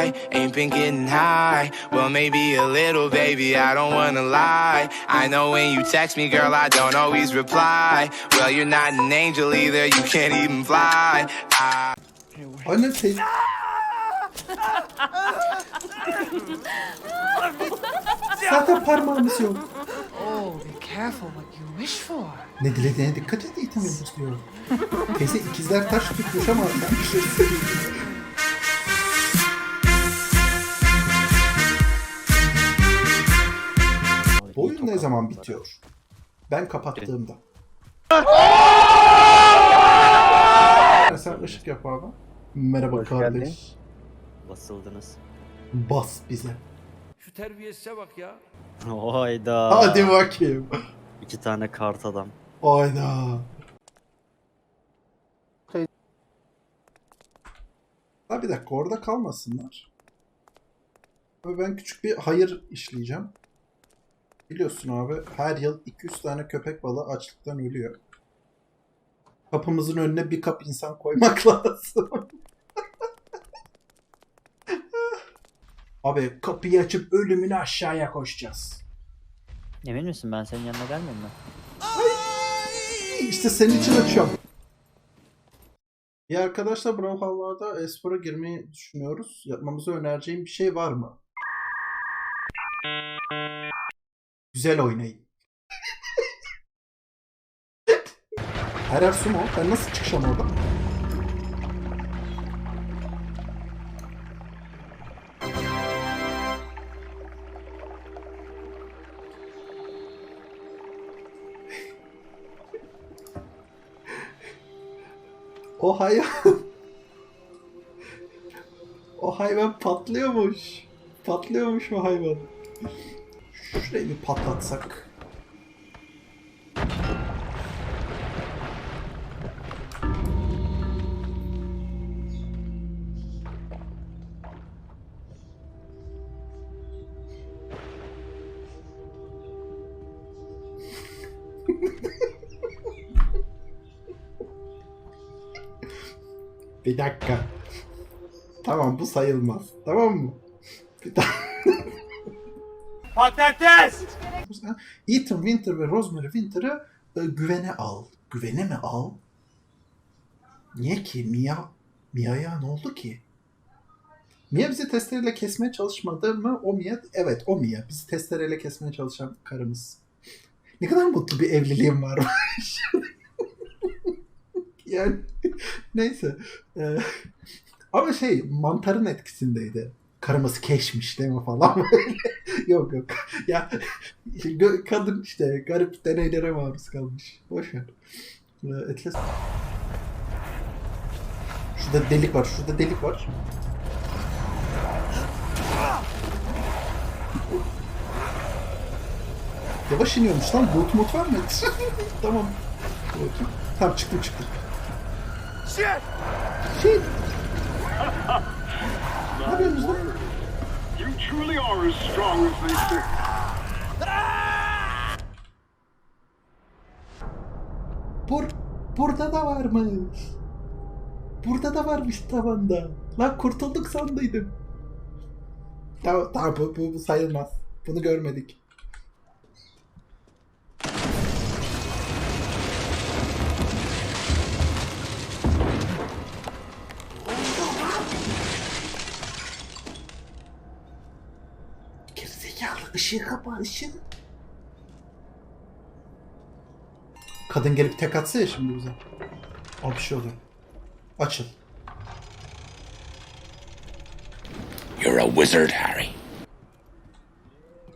I ain't been getting high. Well, maybe a little, baby, I don't wanna lie. I know when you text me, girl, I don't always reply. Well, you're not an angel either, you can't even fly. I Annem şey... Zaten parmağımız yok. Oh, be careful what you wish for. Ne dilediğine dikkat et itemimiz diyor. Teyze ikizler taş tutmuş ama ben bir şey zaman bitiyor? Ben kapattığımda. Sen ışık yap abi. Merhaba Hoş kardeş. geldin. Basıldınız. Bas bize. Şu terbiyesize bak ya. Hayda. Hadi bakayım. İki tane kart adam. Hayda. Ha bir dakika orada kalmasınlar. Ben küçük bir hayır işleyeceğim. Biliyorsun abi her yıl 200 tane köpek balığı açlıktan ölüyor. Kapımızın önüne bir kap insan koymak lazım. abi kapıyı açıp ölümüne aşağıya koşacağız. Emin misin ben senin yanına gelmeyeyim mi? İşte senin için açıyorum. Ya arkadaşlar Brawlhalla'da espora girmeyi düşünüyoruz. Yapmamızı önereceğim bir şey var mı? Güzel oynayın. Her yer sumo. Ben nasıl çıkacağım oradan? O hayvan... o hayvan patlıyormuş. Patlıyormuş o hayvan. Şurayı bir patlatsak. Bir dakika. Tamam bu sayılmaz. Tamam mı? Bir daha. Patates! Ethan Winter ve Rosemary Winter'ı e, güvene al. Güvene mi al? Niye ki? Mia, Mia'ya ne oldu ki? Mia bizi testereyle kesmeye çalışmadı mı? O Mia, evet o Mia. Bizi testereyle kesmeye çalışan karımız. Ne kadar mutlu bir evliliğim var. yani neyse. Ee, ama şey mantarın etkisindeydi. Karımız keşmiş değil mi falan böyle. Yok yok. Ya kadın işte garip deneylere maruz kalmış. Boş ver. Ee, Atlas... Şurada delik var. Şurada delik var. Yavaş iniyormuş lan. Boot mod var mı? tamam. Bakayım. Tamam çıktım çıktım. Shit! Şey. ne yapıyorsunuz lan? You truly are as strong as they say. Bur burada da varmış. Burada da varmış tavanda. Lan kurtulduk sandıydım. Tamam, tamam bu, bu, bu sayılmaz. Bunu görmedik. Işığı kapa ışığı. Kadın gelip tek atsa ya şimdi bize. Al bir şey oluyor. Açıl. You're a wizard, Harry.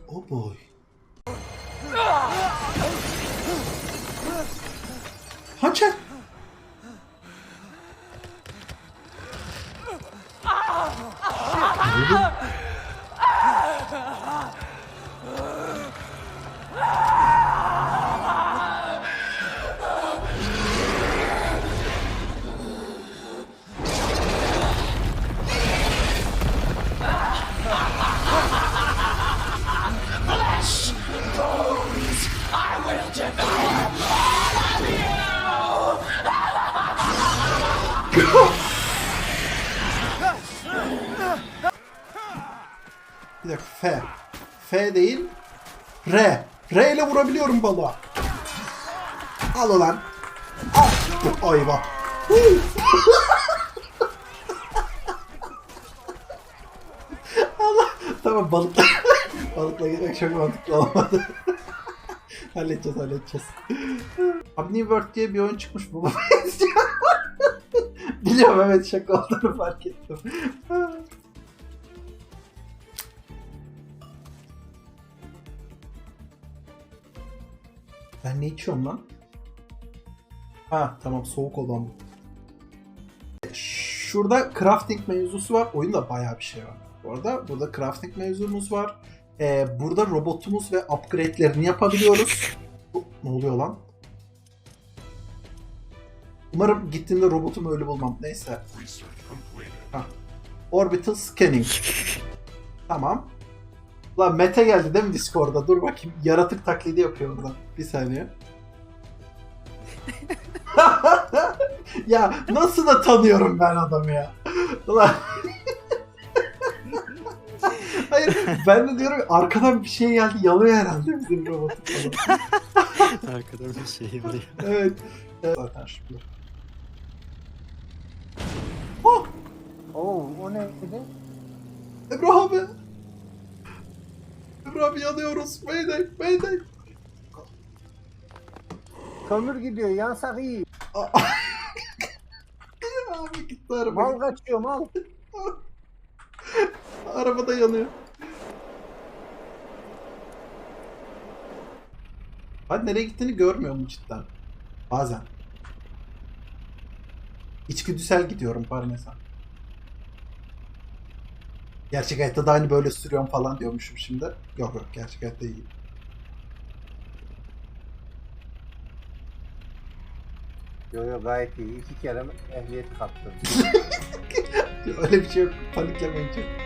Oh boy. Hançer. F. F değil. R. R ile vurabiliyorum balığa. Al ulan. Al. Ay bak. Allah. Tamam balıkla. balıkla gitmek çok mantıklı olmadı. halledeceğiz halledeceğiz. Omni World diye bir oyun çıkmış bu. Biliyorum evet şaka olduğunu fark ettim. Ben ne içiyorum lan? Ha tamam soğuk olan bu. Şurada crafting mevzusu var. Oyunda bayağı bir şey var. Bu arada burada crafting mevzumuz var. Ee, burada robotumuz ve upgrade'lerini yapabiliyoruz. Ne oluyor lan? Umarım gittiğimde robotumu öyle bulmam. Neyse. Hah. Orbital scanning. Tamam. Lan Mete geldi değil mi Discord'da? Dur bakayım. Yaratık taklidi yapıyor burada. Bir saniye. ya nasıl da tanıyorum ben adamı ya. Ulan. Hayır ben de diyorum arkadan bir şey geldi yalıyor herhalde bizim robotu. Arkadan bir şey oluyor. evet. evet. Zaten şimdi. Oh! Oo, o neydi? Emrah abi. Abi yanıyoruz. Mayday, mayday. Kömür gidiyor, yansak iyi. abi gitti araba. Mal kaçıyor mal. Arabada yanıyor. Ben nereye gittiğini görmüyorum cidden. Bazen. İçgüdüsel gidiyorum parmesan. Gerçek hayatta da aynı böyle sürüyorum falan diyormuşum şimdi. Yok yok gerçek hayatta iyi. Yo yo gayet iyi. İki kere ehliyet kaptım. Öyle bir şey yok. Paniklemeyin çok.